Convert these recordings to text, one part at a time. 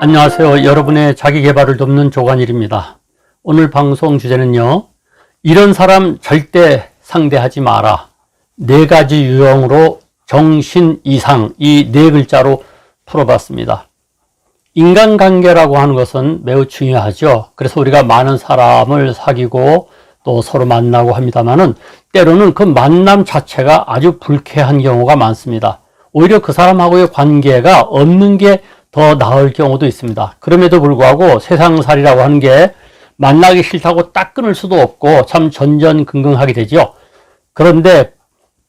안녕하세요. 여러분의 자기 개발을 돕는 조관일입니다. 오늘 방송 주제는요. 이런 사람 절대 상대하지 마라. 네 가지 유형으로 정신 이상 이 네 글자로 풀어봤습니다. 인간관계라고 하는 것은 매우 중요하죠. 그래서 우리가 많은 사람을 사귀고 또 서로 만나고 합니다만은 때로는 그 만남 자체가 아주 불쾌한 경우가 많습니다. 오히려 그 사람하고의 관계가 없는 게 더 나을 경우도 있습니다. 그럼에도 불구하고 세상살이라고 하는 게 만나기 싫다고 딱 끊을 수도 없고 참 전전긍긍하게 되죠. 그런데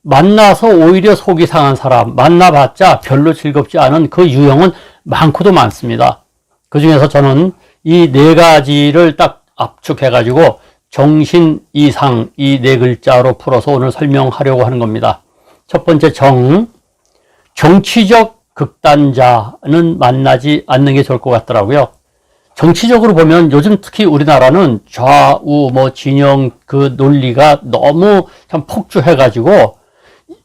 만나서 오히려 속이 상한 사람, 만나봤자 별로 즐겁지 않은 그 유형은 많고도 많습니다. 그 중에서 저는 이 네 가지를 딱 압축해가지고 정신 이상 이 네 글자로 풀어서 오늘 설명하려고 하는 겁니다. 첫 번째 정, 정치적 극단자는 만나지 않는 게 좋을 것 같더라고요. 정치적으로 보면 요즘 특히 우리나라는 좌우 뭐 진영 그 논리가 너무 참 폭주해가지고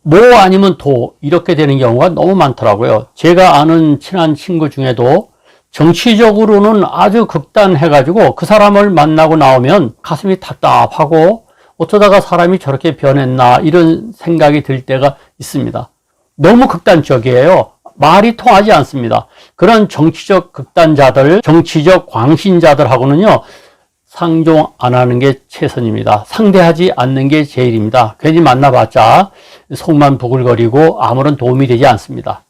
뭐 아니면 도 이렇게 되는 경우가 너무 많더라고요. 제가 아는 친한 친구 중에도 정치적으로는 아주 극단해가지고 그 사람을 만나고 나오면 가슴이 답답하고 어쩌다가 사람이 저렇게 변했나 이런 생각이 들 때가 있습니다. 너무 극단적이에요. 말이 통하지 않습니다. 그런 정치적 극단자들, 정치적 광신자들하고는요, 상종 안 하는 게 최선입니다. 상대하지 않는 게 제일입니다. 괜히 만나봤자 속만 부글거리고 아무런 도움이 되지 않습니다.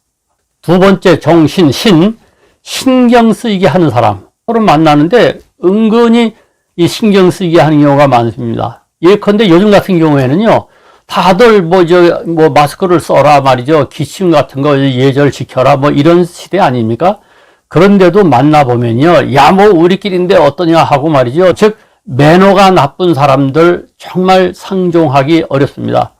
두 번째 정신, 신, 신경 쓰이게 하는 사람. 서로 만나는데 은근히 이 신경 쓰이게 하는 경우가 많습니다. 예컨대 요즘 같은 경우에는요, 다들 뭐, 저, 뭐, 마스크를 써라 말이죠. 기침 같은 거 예절 지켜라 뭐 이런 시대 아닙니까? 그런데도 만나보면요. 야, 뭐, 우리끼리인데 어떠냐 하고 말이죠. 즉, 매너가 나쁜 사람들 정말 상종하기 어렵습니다.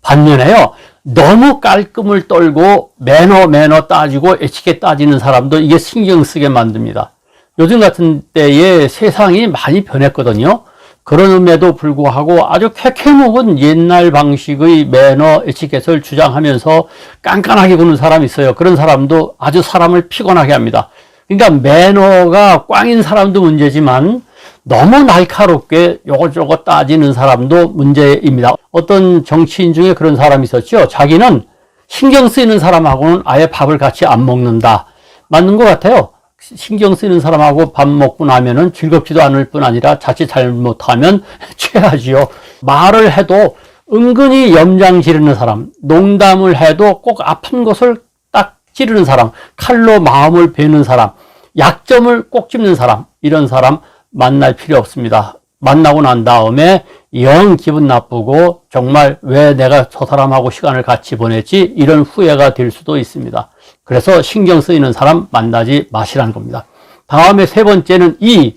반면에요. 너무 깔끔을 떨고 매너, 매너 따지고 에치게 따지는 사람도 이게 신경 쓰게 만듭니다. 요즘 같은 때에 세상이 많이 변했거든요. 그럼에도 불구하고 아주 캐캐묵은 옛날 방식의 매너 에티켓을 주장하면서 깐깐하게 구는 사람이 있어요. 그런 사람도 아주 사람을 피곤하게 합니다. 그러니까 매너가 꽝인 사람도 문제지만 너무 날카롭게 요것저것 따지는 사람도 문제입니다. 어떤 정치인 중에 그런 사람이 있었죠. 자기는 신경 쓰이는 사람하고는 아예 밥을 같이 안 먹는다. 맞는 것 같아요. 신경 쓰이는 사람하고 밥 먹고 나면은 즐겁지도 않을 뿐 아니라 자칫 잘못하면 취하지요. 말을 해도 은근히 염장 지르는 사람, 농담을 해도 꼭 아픈 것을 딱 찌르는 사람, 칼로 마음을 베는 사람, 약점을 꼭 찝는 사람, 이런 사람 만날 필요 없습니다. 만나고 난 다음에 영 기분 나쁘고 정말 왜 내가 저 사람하고 시간을 같이 보냈지 이런 후회가 될 수도 있습니다. 그래서 신경 쓰이는 사람 만나지 마시라는 겁니다. 다음에 세 번째는 이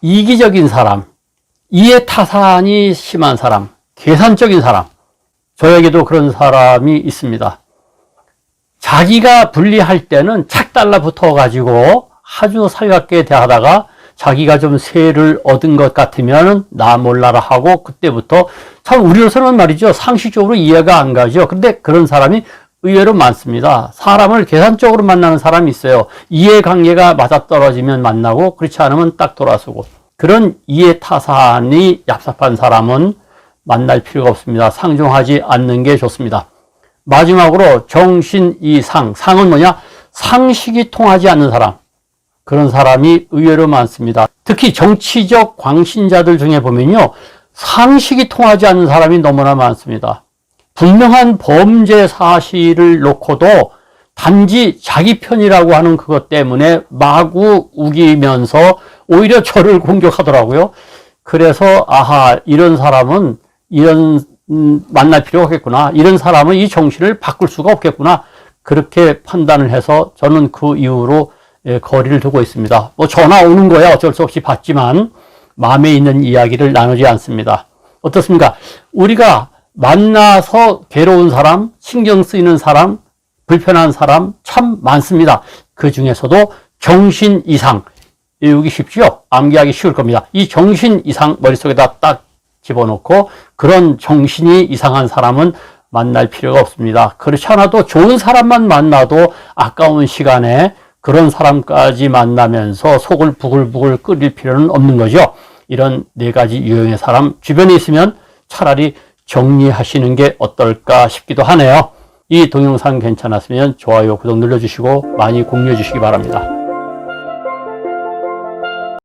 이기적인 사람, 이해 타산이 심한 사람, 계산적인 사람. 저에게도 그런 사람이 있습니다. 자기가 분리할 때는 착 달라붙어 가지고 아주 살갑게 대하다가 자기가 좀 세를 얻은 것 같으면 나 몰라라 하고 그때부터 참 우리로서는 말이죠 상식적으로 이해가 안 가죠. 근데 그런 사람이 의외로 많습니다. 사람을 계산적으로 만나는 사람이 있어요. 이해관계가 맞아떨어지면 만나고 그렇지 않으면 딱 돌아서고 그런 이해타산이 얍삽한 사람은 만날 필요가 없습니다. 상종하지 않는 게 좋습니다. 마지막으로 정신 이상, 상은 뭐냐? 상식이 통하지 않는 사람. 그런 사람이 의외로 많습니다. 특히 정치적 광신자들 중에 보면요. 상식이 통하지 않는 사람이 너무나 많습니다. 분명한 범죄 사실을 놓고도 단지 자기 편이라고 하는 그것 때문에 마구 우기면서 오히려 저를 공격하더라고요. 그래서 아하 이런 사람은 이런 음, 만날 필요가 없겠구나. 이런 사람은 이 정신을 바꿀 수가 없겠구나. 그렇게 판단을 해서 저는 그 이후로 예, 거리를 두고 있습니다. 뭐 전화 오는 거야 어쩔 수 없이 받지만 마음에 있는 이야기를 나누지 않습니다. 어떻습니까? 우리가 만나서 괴로운 사람, 신경 쓰이는 사람, 불편한 사람 참 많습니다. 그 중에서도 정신 이상 외우기 쉽죠? 암기하기 쉬울 겁니다. 이 정신 이상 머릿속에다 딱 집어넣고 그런 정신이 이상한 사람은 만날 필요가 없습니다. 그렇지 않아도 좋은 사람만 만나도 아까운 시간에 그런 사람까지 만나면서 속을 부글부글 끓일 필요는 없는 거죠. 이런 네 가지 유형의 사람 주변에 있으면 차라리 정리하시는 게 어떨까 싶기도 하네요. 이 동영상 괜찮았으면 좋아요, 구독 눌러주시고 많이 공유해 주시기 바랍니다.